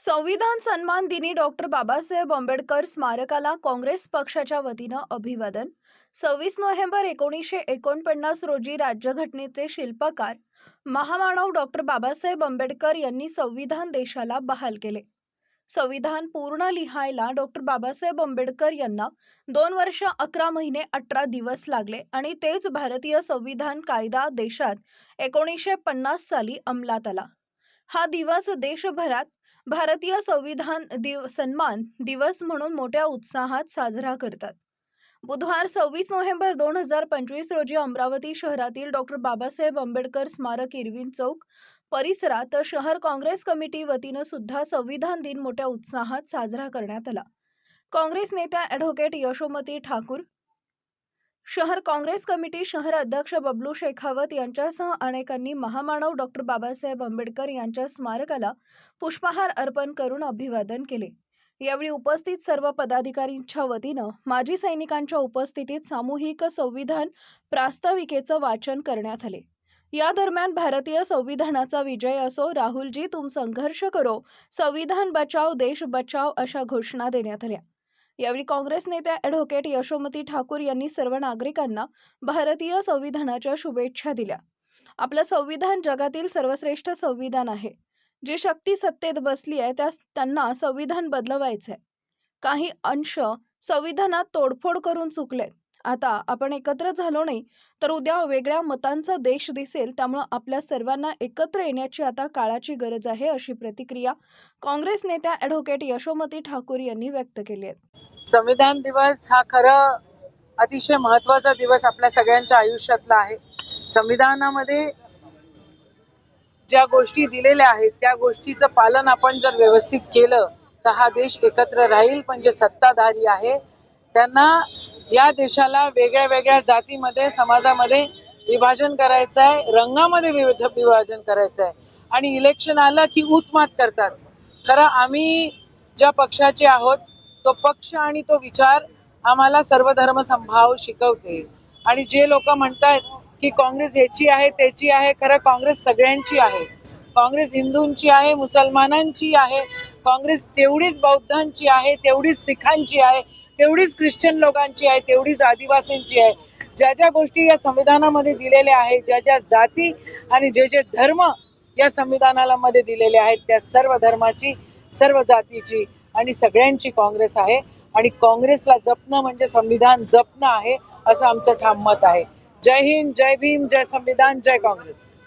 संविधान सन्मान दिनी डॉक्टर बाबासाहेब आंबेडकर स्मारकाला काँग्रेस पक्षाच्या वतीनं अभिवादन. सव्वीस नोव्हेंबर एकोणीसशे एकोणपन्नास रोजी राज्यघटनेचे शिल्पकार महामानव डॉक्टर बाबासाहेब आंबेडकर यांनी संविधान देशाला बहाल केले. संविधान पूर्ण लिहायला डॉक्टर बाबासाहेब आंबेडकर यांना दोन वर्ष अकरा महिने अठरा दिवस लागले आणि तेच भारतीय संविधान कायदा देशात एकोणीसशे पन्नास साली अंमलात आला. हा दिवस देशभरात भारतीय संविधान दिव सन्मान दिवस म्हणून मोठ्या उत्साहात साजरा करतात. बुधवार सव्वीस नोव्हेंबर दोन हजार पंचवीस रोजी अमरावती शहरातील डॉक्टर बाबासाहेब आंबेडकर स्मारक इरविन चौक परिसरात शहर काँग्रेस कमिटी वतीनं सुद्धा संविधान दिन मोठ्या उत्साहात साजरा करण्यात आला. काँग्रेस नेत्या ॲडव्होकेट यशोमती ठाकूर शहर काँग्रेस कमिटी शहर अध्यक्ष बबलू शेखावत यांच्यासह अनेकांनी महामानव डॉक्टर बाबासाहेब आंबेडकर यांच्या स्मारकाला पुष्पहार अर्पण करून अभिवादन केले. यावेळी उपस्थित सर्व पदाधिकारींच्या वतीनं माजी सैनिकांच्या उपस्थितीत सामूहिक संविधान प्रास्ताविकेचं वाचन करण्यात आले. या दरम्यान भारतीय संविधानाचा विजय असो राहुलजी तुम संघर्ष करो संविधान बचाव देश बचाव अशा घोषणा देण्यात आल्या. यावेळी काँग्रेस नेत्या ॲडव्होकेट यशोमती ठाकूर यांनी सर्व नागरिकांना भारतीय संविधानाच्या शुभेच्छा दिल्या. आपलं संविधान जगातील सर्वश्रेष्ठ संविधान आहे. जी शक्ती सत्तेत बसली आहे त्या त्यांना संविधान बदलवायचं आहे काही अंश संविधानात तोडफोड करून चुकले आता आपण एकत्र झालो नाही तर उद्या वेगळ्या मतांचा देश दिसेल त्यामुळं आपल्या सर्वांना एकत्र येण्याची आता काळाची गरज आहे अशी प्रतिक्रिया काँग्रेस नेत्या ॲडव्होकेट यशोमती ठाकूर यांनी व्यक्त केली आहे. संविधान दिवस हा खरं अतिशय महत्त्वाचा दिवस आपल्या सगळ्यांच्या आयुष्यातला आहे. संविधानामध्ये ज्या गोष्टी दिलेल्या आहेत त्या गोष्टीचं पालन आपण जर व्यवस्थित केलं तर हा देश एकत्र राहील पण जे सत्ताधारी आहे त्यांना या देशाला वेगळ्या वेगळ्या जातीमध्ये समाजामध्ये विभाजन करायचं आहे रंगामध्ये विभाजन करायचं आहे आणि इलेक्शन आलं की उत्मात करतात. खरं आम्ही ज्या पक्षाचे आहोत तो पक्ष आणि तो विचार आम्हाला सर्वधर्म संभाव शिकवते. आणि जे लोक म्हणतायत की काँग्रेस याची आहे त्याची आहे खरं काँग्रेस सगळ्यांची आहे. काँग्रेस हिंदूंची आहे मुसलमानांची आहे काँग्रेस तेवढीच बौद्धांची आहे तेवढीच सिखांची आहे तेवढीच ख्रिश्चन लोकांची आहे तेवढीच आदिवासींची आहे. ज्या ज्या गोष्टी या संविधानामध्ये दिलेल्या आहेत ज्या ज्या जाती आणि जे जे धर्म या संविधानाला मध्ये दिलेले आहेत त्या सर्व धर्माची सर्व जातीची आणि सगळ्यांची काँग्रेस आहे. आणि काँग्रेसला जपणं म्हणजे संविधान जपणं आहे असं आमचं ठाम मत आहे. जय हिंद जय भीम जय संविधान जय काँग्रेस.